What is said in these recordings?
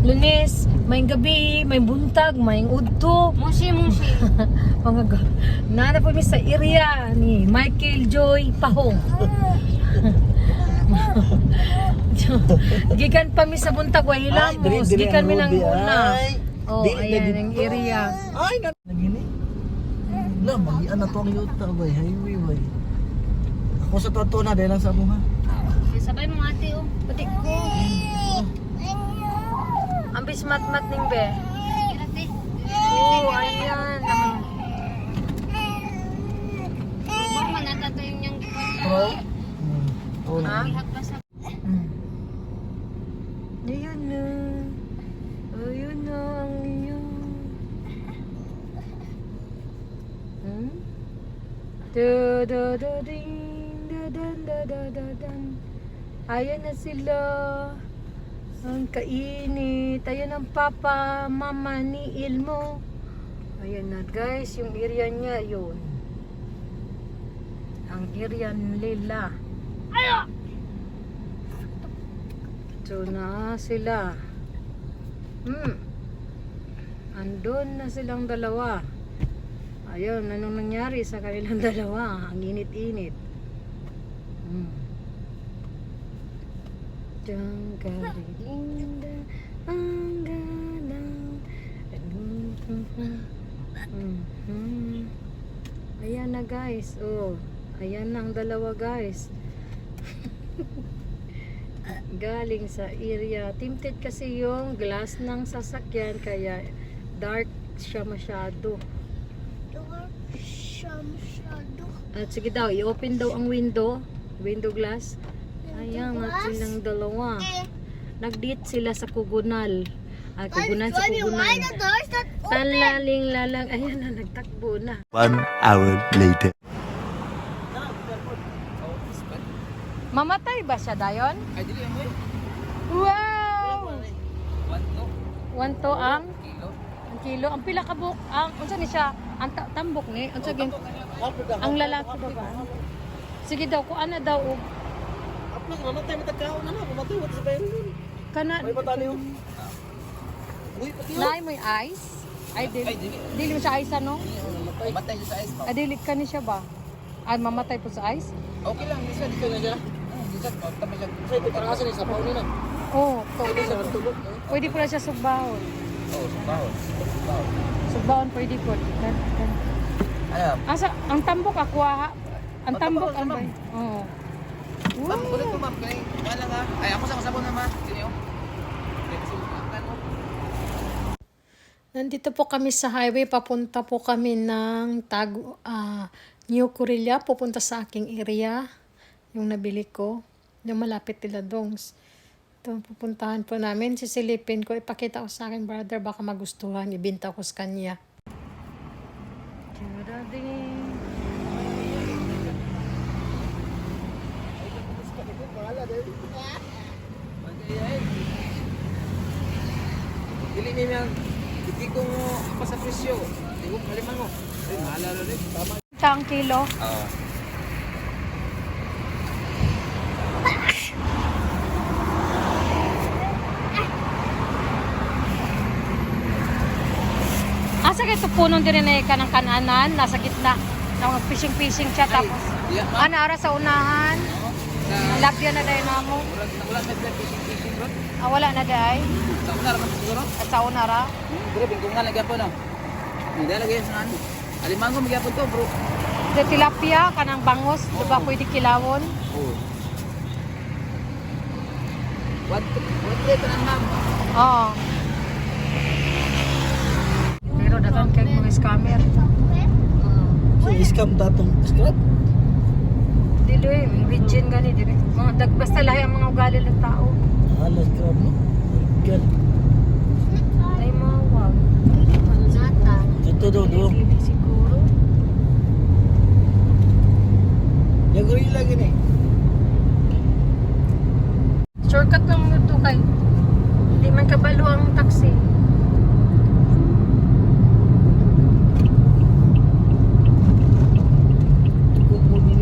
lunes, may gabi, may buntag, may udto. Musi, musi. Mga ga. Nana po mi sa area ni Michael Joy Pahong. gikan pa mi sa buntag wa hilamos, gikan mi nang una. Oh, ayan ang area. Ay, na nagini. Na, magian na to ang yuta, bay. Highway, bay. Ako sa totoo na, dahil lang sa bunga. Sabay mo ate, oh. Putik ko. Ambis mat-mat ning be. Ate. Oh, ayan. naman. Bang manata to yung yung? Hmm. Oo Ha? Mm. Ayun na. Ayun na ang iyong. Hmm? Da da da ding da da da da da. Ayan na sila. Ang kainit. Ayan ang papa, mama ni Ilmo. Ayan na guys, yung area niya yun. Ang area nila. Ito na sila. Hmm. Andun na silang dalawa. Ayun, anong nangyari sa kanilang dalawa? Ang init-init. Hmm. Danggalinda, ang galang. Mhm. Ayan na guys. Oh, ayan na ang dalawa guys. galing sa area. Tinted kasi yung glass ng sasakyan kaya dark siya masyado. At sige daw, i-open daw ang window, window glass. Ayan, at silang dalawa. Nag-date sila sa Kugunal. Ay, Kugunan sa Kugunan. Talaling lalang. Ayan na, nagtakbo na. One hour later. Mamatay ba siya dayon? Ay, dili mo. Wow! One to, ang kilo. ang kilo. Ang pila ka buk. Ang unsa ni siya? Ang ta- tambok ni. Unsa gin? Ang lalaki ba ba? Sige daw, kung ano daw og Aplang, mamatay, matagkaon na na. Mamatay, wala sa bayan nun. kana May patali yun. Uy, pati yun. Naay mo yung ice? Ay, dili. Dili mo siya ice ano? Mamatay siya sa ice. Ay, dili ka ni siya ba? Ay, mamatay po sa ice? Okay lang, isa dito na siya. Oo, oh, Pwede na siya sugbahon. Bawon. Bawon. Sugbahon pwede po. Ayan. Asa, ang tambok ako ha. Ang tambok ang bay. Oo. Ma'am, ulit po ma'am. Kaya, kaya lang ha. Ay, ako sa kasabon na ma'am. Sino yun? Nandito po kami sa highway. Papunta po kami ng Tag, ah, New Corilla. Pupunta sa aking area. Yung nabili ko. Yung malapit nila dongs. Ito pupuntahan po namin. Sisilipin ko. Ipakita ko sa akin brother. Baka magustuhan. Ibinta ko sa kanya. Tiyadading. Dili niya yung hindi ko mo apa sa presyo. Hindi ko kaliman mo. Ay, maalala rin. Tama. Ito ang kilo. Oo. Asa kayo punong din na ka ng kananan, nasa gitna. Na mga fishing-fishing siya tapos. Ma'am. Ano ara sa unahan? Sa Labyan na dahil namo. Murag nagulat na sila fishing fishing bro. Ah, wala na dahil. Sa una raman siguro. At sa unara. Bro, bingkungan lagi po no. Hindi lagi sa ano. Alimango magyapon to bro. De tilapia, kanang bangos, di ba pwede kilawon? Oo. What what dito na ma'am? Oo. Pero dagan kay mga scammer. Iskam datong scrap. Dilo eh, region gani dire. Mga dag basta lahi ang mga ugali ng tao. Halos scrap God. Ay mawag. Nata. Ito do do. Siguro. Yung gorilla gini. Shortcut lang mo to kay. Hindi man kabalo ang taxi.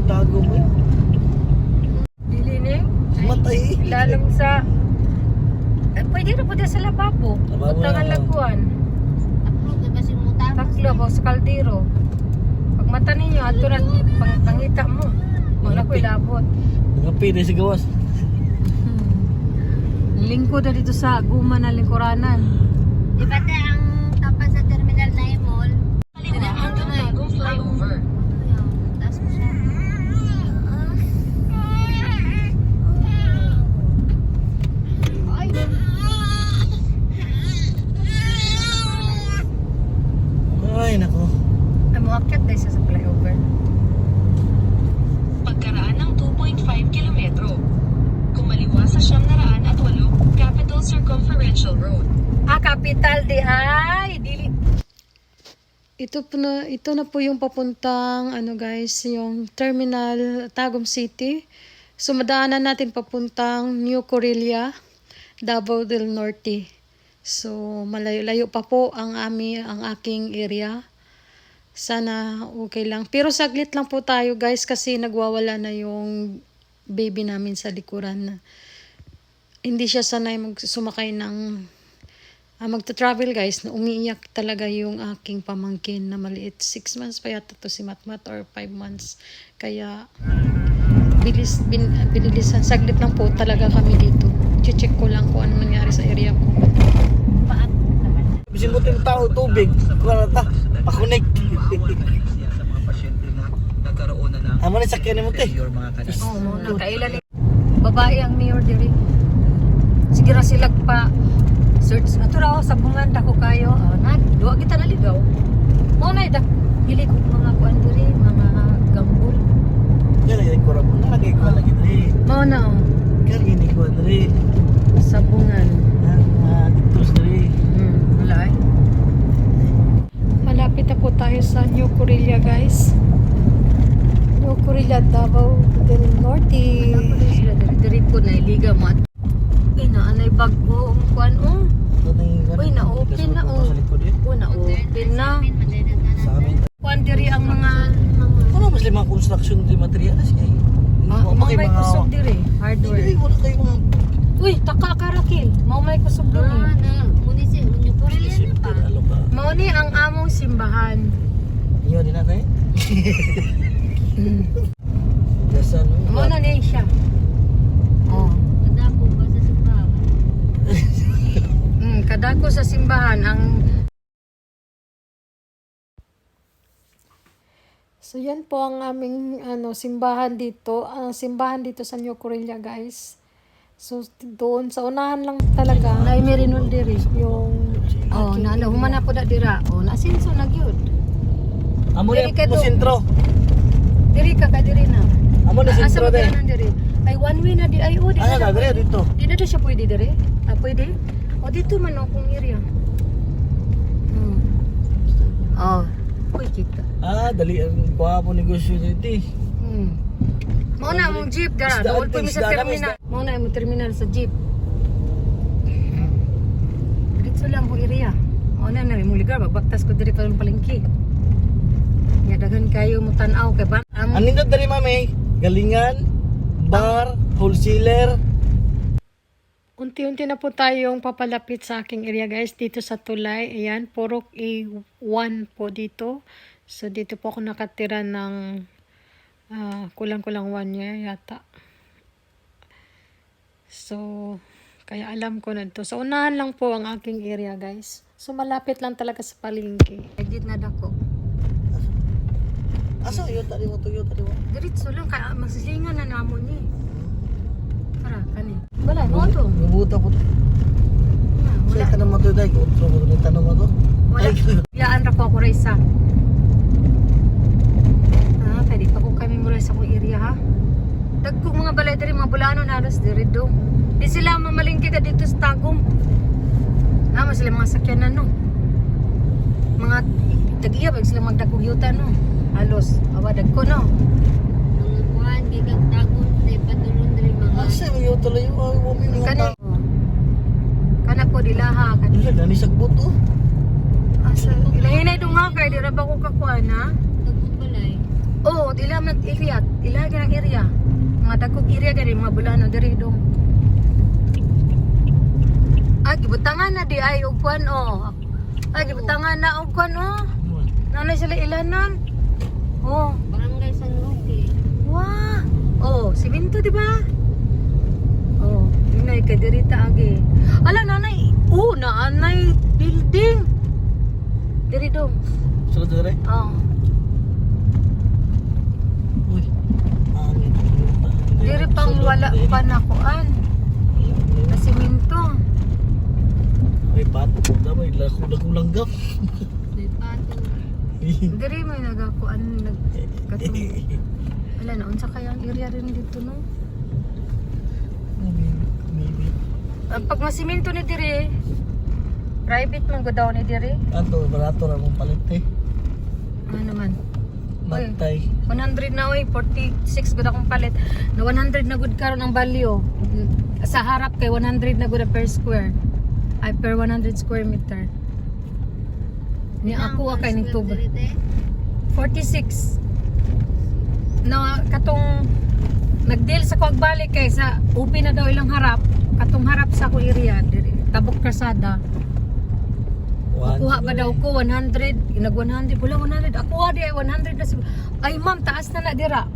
Tago mo. Dili ni. Matay. Lalong sa Eh, pwede na po din sa lababo. Lababo Utangan na, oh. laguan. Taklo, diba si Muta? Taklo ba sa kaldero. Pag mata ninyo, ato na pang, pangita mo. Wala ko'y labot. Mga pili sa gawas. Hmm. Lingkod na dito sa guma na lingkuranan. Di ba ang tapat sa terminal na yung mall? Tinaan to na bagong flyover. Ayun, taas mo siya. Ay, Ay, nako. Ay, mo akyat dahil siya sa flyover. Pagkaraan ng 2.5 kilometro. Kumaliwa sa siyam na raan at walo, Capital Circumferential Road. Ah, capital di ay. Dili. Ito na, ito na po yung papuntang ano guys, yung terminal Tagum City. So madaanan natin papuntang New Corelia, Davao del Norte. So malayo-layo pa po ang ami ang aking area. Sana okay lang. Pero saglit lang po tayo guys kasi nagwawala na yung baby namin sa likuran. Hindi siya sanay mag sumakay ng Ah, magta-travel guys, na umiiyak talaga yung aking pamangkin na maliit. Six months pa yata to si Matmat or five months. Kaya, bilis, bin, binilisan. Saglit lang po talaga kami dito. Check ko lang kung ano nangyari sa area ko. Bisin mo yung tao, tubig. Na ta. Pakunik. Amo na sakyan mo te. Oo, mo na kailan ni babae ang mayor diri. Sige ra silag pa search ato ra sa bungan dako kayo. Oh, na duwa kita naligaw. Mo na ida pili ko mga kuan diri, mga gambol. Yan lagi ko ramo. Nalagay ko lagi dre. Mo na oh, Kan gini ko dre. sa bungan. Ah, dito dre. Hmm, wala ay. Malapit na po tayo sa New Corelia guys. New Corelia, Davao del Norte. Diri diri po na iliga mo. Uy, na anay bago ang kuan oh. Na Uy, na-open na, oh. Likod eh. Oh, na open na. Sa amin. Kuan diri ang mga Ano mas lima construction di materials kay. Ah, mga may kusog diri, hardware. Hindi, wala kayo mga Uy, taka karakil. Mao may kusog Ah, eh. na, munisi, unyo po rin yan pa. Mao ni ang among simbahan. Iyo din natin. Mm. Dasan. Mao na ni siya. Oh. Kadapo ba sa simbahan? Mm, kadako sa simbahan ang So yan po ang aming ano simbahan dito, ang simbahan dito sa New Corelia guys. So doon sa unahan lang talaga nay merinol diri. yung Oh, na ano human na po na dira. Oh, nasinso na gyud. Amo Dili ni ka mo to. sentro. Diri ka ka diri na. Amo ni Asa sentro de. diri? Ay one way na di ay oh, di Ano na na dire dito? Di na siya pwede diri. Ah, pwede? O dito man akong area. Hmm. Oh, pwede kita. Ah, dali ang kuha mo negosyo dito. Hmm. Mao na mong jeep dara. Doon po mi sa terminal. Mao na mo terminal sa jeep. Dito lang ko area. Mao na na mo ligar magbaktas ko diri pa palengke. Nya daghan kayo mo tan-aw kay ba? Am Ang nindot dali mami, galingan, bar, wholesaler. Unti-unti na po tayong papalapit sa aking area guys dito sa Tulay. Ayan, Purok A1 po dito. So dito po ako nakatira ng ah, kulang-kulang one year yata. So, kaya alam ko na to. Sa unahan lang po ang aking area guys. So malapit lang talaga sa palengke. edit na dako. Asa yo tadi mo to yo tadi mo. Diretso lang kay magsilingan na namo ni. Para kani. Wala mo to. Ngubuta po. Ah, Wala Wala. ka na mo to dai, utro mo ni tanong mo to. Wala. Yaan ra ko ako ra isa. Ah, di pa ko kami mula sa akong area ha. Dagko mga balay diri mga bulano na diri do. Di sila mamalingki ka dito sa Tagum. Ah, mas sila mga sakyanan no. Mga tagiya ba sila magdagkog yuta no. Halos awa dagko no. Mga kuhan, gigag tagon, te, patulong diri mga... Asa yo tuloy yo ay mo mi Kani. mga. Kana po dilaha kani. Dili dani sagbot oh. Asa ilahinay dong nga kay di ra ba ko kakuan ha. Nagpupalay. Oo, oh, ila mag area, ila ganang area. Mga dagkog area gani mga bulano diri dong. Ay, gibutangan na di ay ugwan oh. Ay, gibutangan na ugwan oh. Nanay sila ilanan. Oh, Barangay San Roque. Wah. Oh, simento di ba? Nanay kadirita agi. Ala nanay, oh, nanay building. Diri dong. So, dire. Oh, Uy. Diri pang wala pa nakuan. Na simento. Ay, pato ba? Lako na kong langgap. May pato. Diri may nagakuan nagkatong. Wala na unsa kaya ang area rin dito no? Pag masimento ni diri, private man daw ni diri. Ato, barato na mong palit eh. Ano naman? Oy. Magtay. 100 na oy, 46 gud akong palit. Na 100 na gud karon ang value. Sa harap kay 100 na gud per square. Ay per 100 square meter. Ni ako kay ning tubo. 46. Na katong nagdeal sa kuwag balik kay sa upi na daw ilang harap. Katong harap sa ako area diri. Tabok kasada. Kuha ba daw ko 100, nag 100 wala 100. Ako di ay 100 na siguro. Ay ma'am, taas na na dira.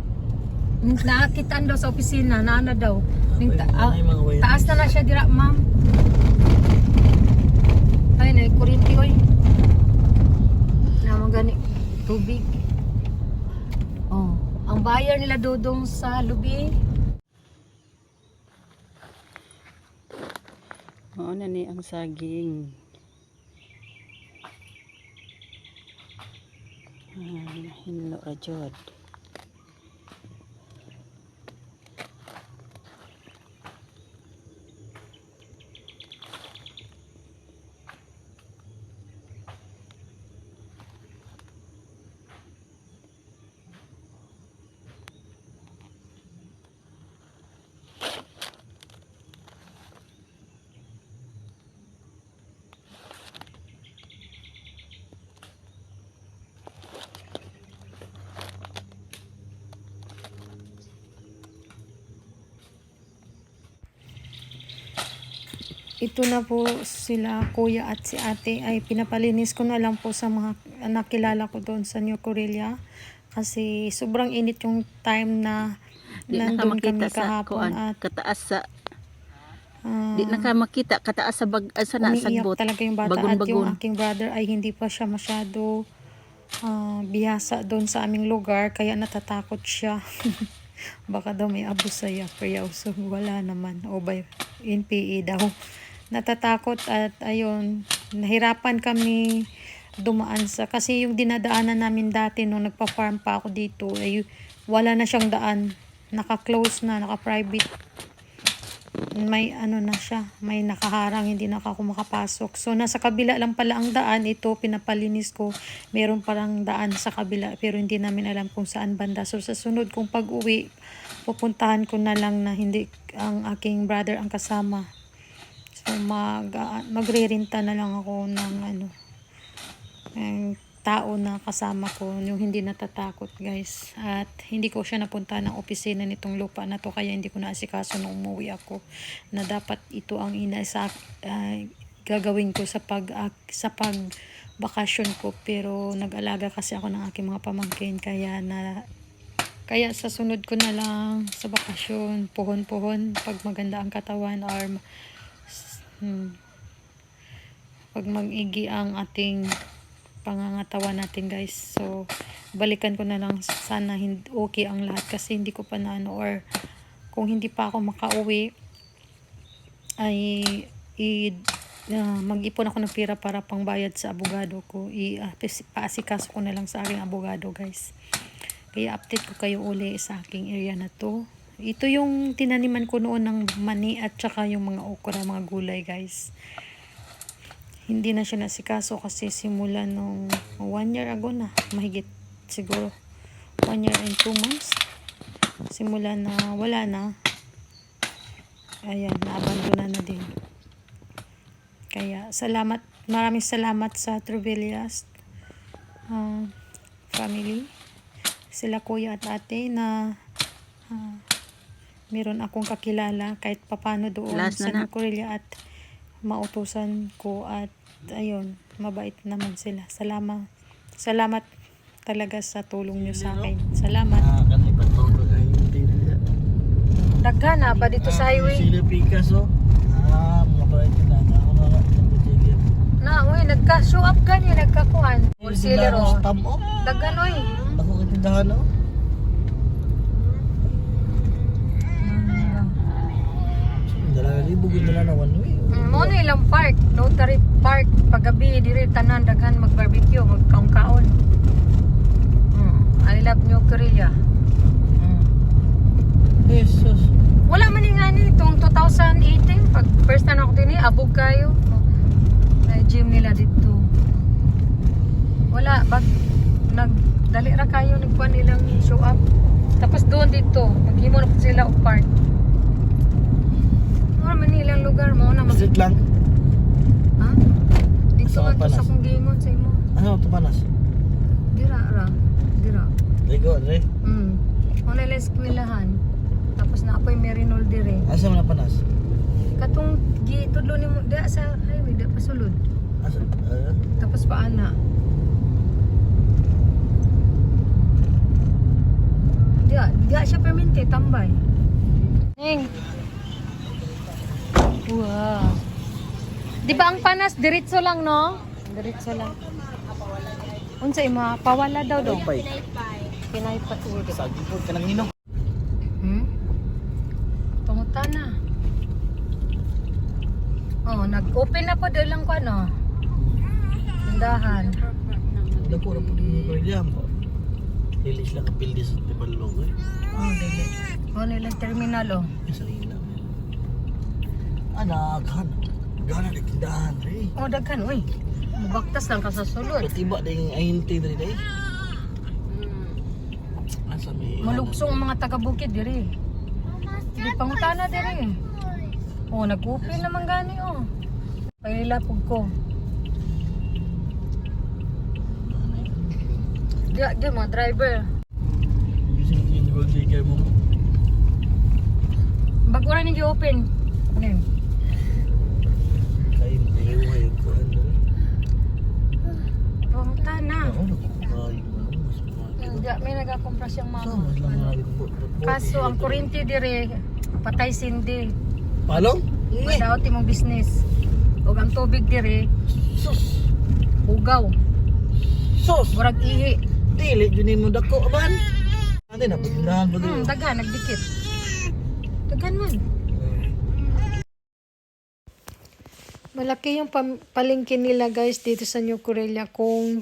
Nakakitaan daw sa opisina, na na daw. Ning ta- ah, taas na na siya dira, ma'am. Ay, na kuryente oy. Na mo gani tubig. Oh, ang bayar nila dudong sa lubi. Oo na ni ang saging. Ah, hinlo ra jud. Ito na po sila kuya at si ate. Ay pinapalinis ko na lang po sa mga nakilala ko doon sa New Corelia. Kasi sobrang init yung time na Di na nandun kami makita sa kahapon kuan, at kataas sa ah, di na ka makita kataas sa bag ah, sa nasagbot. talaga yung bata at yung aking brother ay hindi pa siya masyado ah, bihasa doon sa aming lugar kaya natatakot siya. Baka daw may abusaya pero so wala naman. O by NPE daw natatakot at ayun nahirapan kami dumaan sa kasi yung dinadaanan namin dati nung nagpa-farm pa ako dito ay wala na siyang daan naka-close na naka-private may ano na siya, may nakaharang, hindi na ako makapasok. So, nasa kabila lang pala ang daan, ito pinapalinis ko, meron parang daan sa kabila, pero hindi namin alam kung saan banda. So, sa sunod kong pag-uwi, pupuntahan ko na lang na hindi ang aking brother ang kasama. So, mag, ah, magre-renta na lang ako ng ano, ng tao na kasama ko, yung hindi natatakot guys. At hindi ko siya napunta ng opisina nitong lupa na to, kaya hindi ko naasikaso nung umuwi ako na dapat ito ang inaisa ah, gagawin ko sa pag ah, sa pag bakasyon ko pero nag-alaga kasi ako ng aking mga pamangkin kaya na kaya sa sunod ko na lang sa bakasyon puhon-puhon pag maganda ang katawan or hmm, pag mag-igi ang ating pangangatawan natin guys. So balikan ko na lang. Sana hindi okay ang lahat kasi hindi ko pa na or kung hindi pa ako makauwi ay i ah, mag-ipon ako ng pira para pangbayad sa abogado ko. I uh, ko na lang sa aking abogado guys. Kaya update ko kayo uli sa aking area na to ito yung tinaniman ko noon ng mani at saka yung mga okra mga gulay guys. Hindi na siya nasikaso kasi simula nung one year ago na. Mahigit siguro one year and two months. Simula na wala na. Ayan naabandona na din. Kaya salamat maraming salamat sa Truvillas ah, family. Sila kuya at ate na ah, meron akong kakilala kahit papano doon Last sa na na. Corelia at mautusan ko at ayun, mabait naman sila. Salamat. Salamat talaga sa tulong nyo sa akin. Salamat. Ah. Daghan na ba dito sa highway? Sila. Ah, mga pala ito na. Ako na. Sige. Na, uy, nagka-show up gani, nagkakuan. Wholesaler oh. Oh. Daghan oy. Ako katindahan oh. Libo gud na one way. Mm, mo na ilang park, Notary Park, paggabi diri tanan daghan mag-barbecue, magkaon-kaon. Mm, I love New Korea. Mm. Jesus. Wala man ni nga ni itong 2018 pag first time ako din abog kayo. May gym nila dito. Wala bag nag dali ra kayo nagkuan nilang show up. Tapos doon dito, maghimo na sila og park. Wala man nilang lugar mo na mag Visit lang. Ha? Dito Sa nga to sa kong gingon sa imo. Ano to panas? Dira ra. Dira. Ligo, re. Hmm. Una lang eskwelahan. Tapos na ako'y Merinol dire. Asa man na panas? Katong gitudlo ni mo da sa highway da pasulod. Asa? Uh, Tapos paana. Dia, dia siya permente tambay. Ning. Wow. Di ba ang panas diretso lang no? Diretso lang. Unsa ima pawala daw dong. pay. Pinay pa tuod. Sagi po ka nang ino. Hmm? Tungutan na. Oh, nag-open na po doon lang ko ano. Tindahan. Dako ra po ni William. Release lang kapil di sa Tibalog eh. Oh, dili. Oh, nilang terminal oh. Sa. Anak, han. Gana na tindahan re. Oh, daghan uy. Mubaktas lang ka sa sulod. Tiba ding ahinti diri dai. Asa mi? Malugsong ang mga taga-bukid diri. Di pangutana diri. Oh, nag-open naman gani oh. Pahilapog ko. Diya, diya mga driver. Using gold digger mo. Rin yung open. Ano yun? Ay ko ano. Ako na ko kayo ano mas. Diya, may nagakompras yung mama. mas na. Kaso ang kuryente dire patay sindi. Palong? Ngi. Daw timong business. Ug ang tubig dire Sus. ugaw, Sus. murag ihi. Dili jud mo dako man. Ate na pagdahan ba Hmm, dito? daghan nagdikit. Daghan man. Malaki yung palengke nila guys dito sa New Corelia kung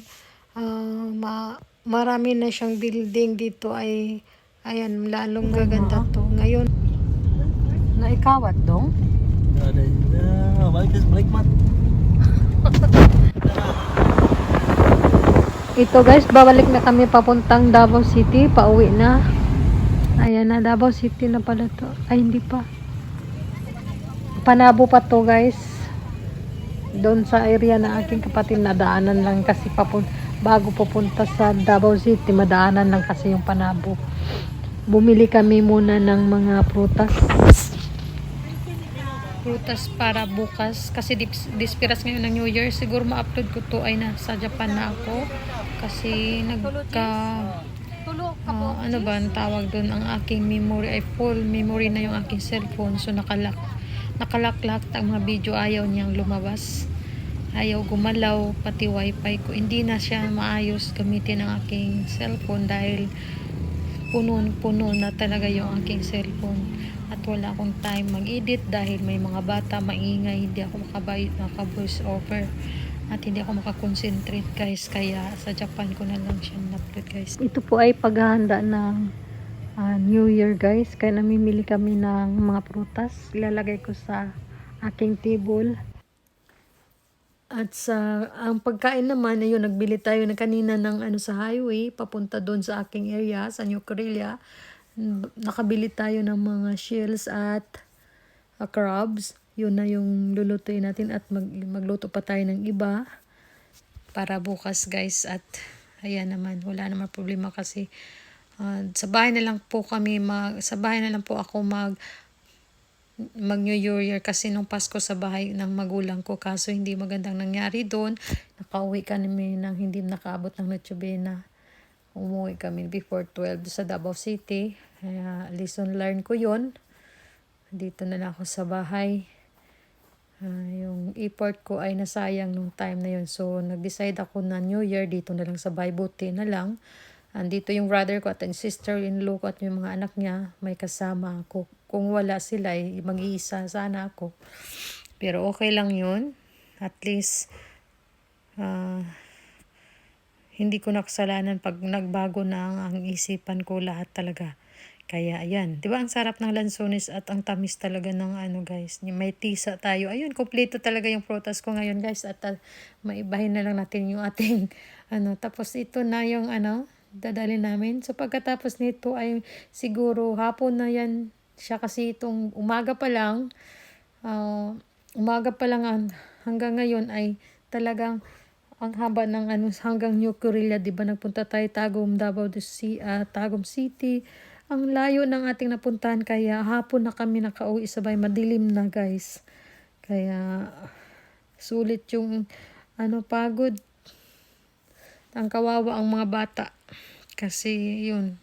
ah, ma- marami na siyang building dito ay ayan lalong gaganda to. Ngayon Naikawat dong. Ada na balik kas balik mat. Ito guys, babalik na kami papuntang Davao City, pauwi na. Ayan na, Davao City na pala to. Ay, hindi pa. Panabo pa to guys. Doon sa area na aking kapatid, nadaanan lang kasi papun bago pupunta sa Davao City, madaanan lang kasi yung Panabo. Bumili kami muna ng mga prutas. Prutas para bukas kasi dis- dispiras ngayon ng New Year. Siguro ma-upload ko to ay nasa Japan na ako kasi nagka Ah, ano ba ang tawag doon ang aking memory ay full memory na yung aking cellphone so nakalak nakalak lahat ang mga video ayaw niyang lumabas. Ayaw gumalaw pati wifi ko. Hindi na siya maayos gamitin ang aking cellphone dahil puno puno na talaga yung aking cellphone. At wala akong time mag-edit dahil may mga bata maingay hindi ako makabay maka voice over at hindi ako makakonsentrate guys. Kaya sa Japan ko na lang siya na-upload guys. Ito po ay paghahanda ng ah, New Year guys. Kaya namimili kami ng mga prutas. Ilalagay ko sa aking table. At sa ang pagkain naman ayun nagbili tayo na kanina ng ano sa highway papunta doon sa aking area sa New Corelia N- nakabili tayo ng mga shells at uh, crabs. Yun na yung lulutuin natin at mag, magluto pa tayo ng iba para bukas guys. At ayan naman wala naman problema kasi uh, sa bahay na lang po kami mag, sa bahay na lang po ako mag mag New Year kasi nung Pasko sa bahay ng magulang ko kaso hindi magandang nangyari doon. Nakauwi kami nang hindi nakaabot ng Noche Buena. Umuwi kami before 12 sa Davao City. Kaya lesson learned ko yon Dito na lang ako sa bahay. Ah, yung effort ko ay nasayang nung time na yun. So, nag-decide ako na New Year dito na lang sa bahay. Buti na lang. Andito yung brother ko at yung sister-in-law ko at yung mga anak niya. May kasama ako. Kung wala sila, eh, mag-iisa sana ako. Pero okay lang yun. At least, ah, hindi ko nakasalanan pag nagbago na ang, ang isipan ko lahat talaga. Kaya ayan, 'di ba ang sarap ng lansones at ang tamis talaga ng ano guys. May tisa tayo. Ayun, kompleto talaga yung prutas ko ngayon guys at uh, maibahin na lang natin yung ating ano. Tapos ito na yung ano, dadali namin. So pagkatapos nito ay siguro hapon na yan siya kasi itong umaga pa lang ah, umaga pa lang ang- hanggang ngayon ay talagang ang haba ng ano hanggang New Corilla, 'di ba? Nagpunta tayo Tagum, Davao do Si, ah, Tagum City. Ang layo ng ating napuntahan kaya hapon na kami nakauwi sabay madilim na, guys. Kaya sulit yung ano pagod. Ang kawawa ang mga bata. Kasi yun,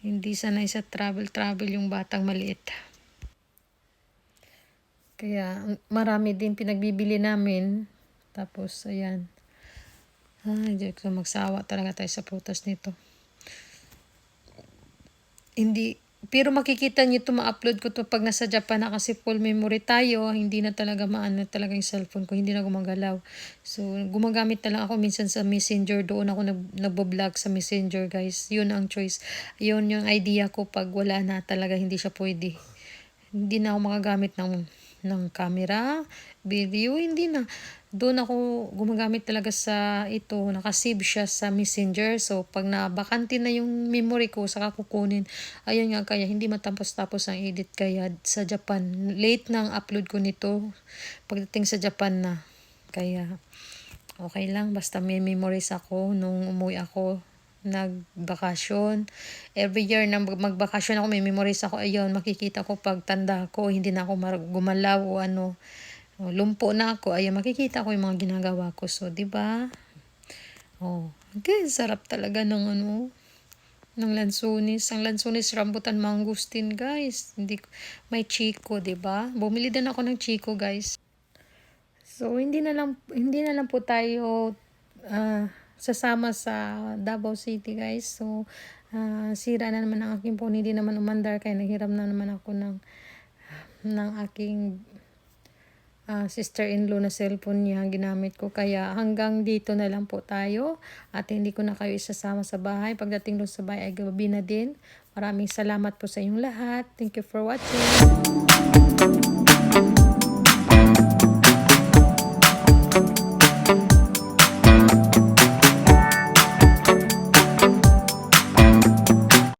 hindi sanay sa travel-travel yung batang maliit. Kaya marami din pinagbibili namin. Tapos, ayan. Ay, Diyos ko, magsawa talaga tayo sa prutas nito. Hindi, pero makikita niyo ito, ma-upload ko to pag nasa Japan na kasi full memory tayo. Hindi na talaga maano talaga yung cellphone ko. Hindi na gumagalaw. So, gumagamit na lang ako minsan sa messenger. Doon ako nag, nagbo-vlog sa messenger, guys. Yun ang choice. Yun yung idea ko pag wala na talaga hindi siya pwede. Hindi na ako makagamit ng ng camera, video, hindi na. Doon ako gumagamit talaga sa ito, nakasave siya sa messenger. So, pag nabakante na yung memory ko, saka kukunin. Ayun nga, kaya hindi matapos-tapos ang edit. Kaya sa Japan, late na ang upload ko nito. Pagdating sa Japan na. Kaya, okay lang. Basta may memories ako nung umuwi ako nagbakasyon. Every year na mag- magbakasyon ako, may memories ako. Ayun, makikita ko pag tanda ko, hindi na ako gumalaw o ano. Lumpo na ako. Ayun, makikita ko yung mga ginagawa ko. So, di ba? Oh, okay, sarap talaga ng ano, ng lansunis. Ang lansunis rambutan mangustin, guys. Hindi may chico, ba? Bumili din ako ng chico, guys. So, hindi na lang hindi na lang po tayo ah, sasama sa Davao City, guys. So, ah, sira na naman ang aking phone. Hindi naman umandar kaya naghiram na naman ako ng ng aking ah, sister-in-law na cellphone niya ginamit ko. Kaya hanggang dito na lang po tayo. At hindi ko na kayo isasama sa bahay. Pagdating doon sa bahay ay gabi na din. Maraming salamat po sa inyong lahat. Thank you for watching.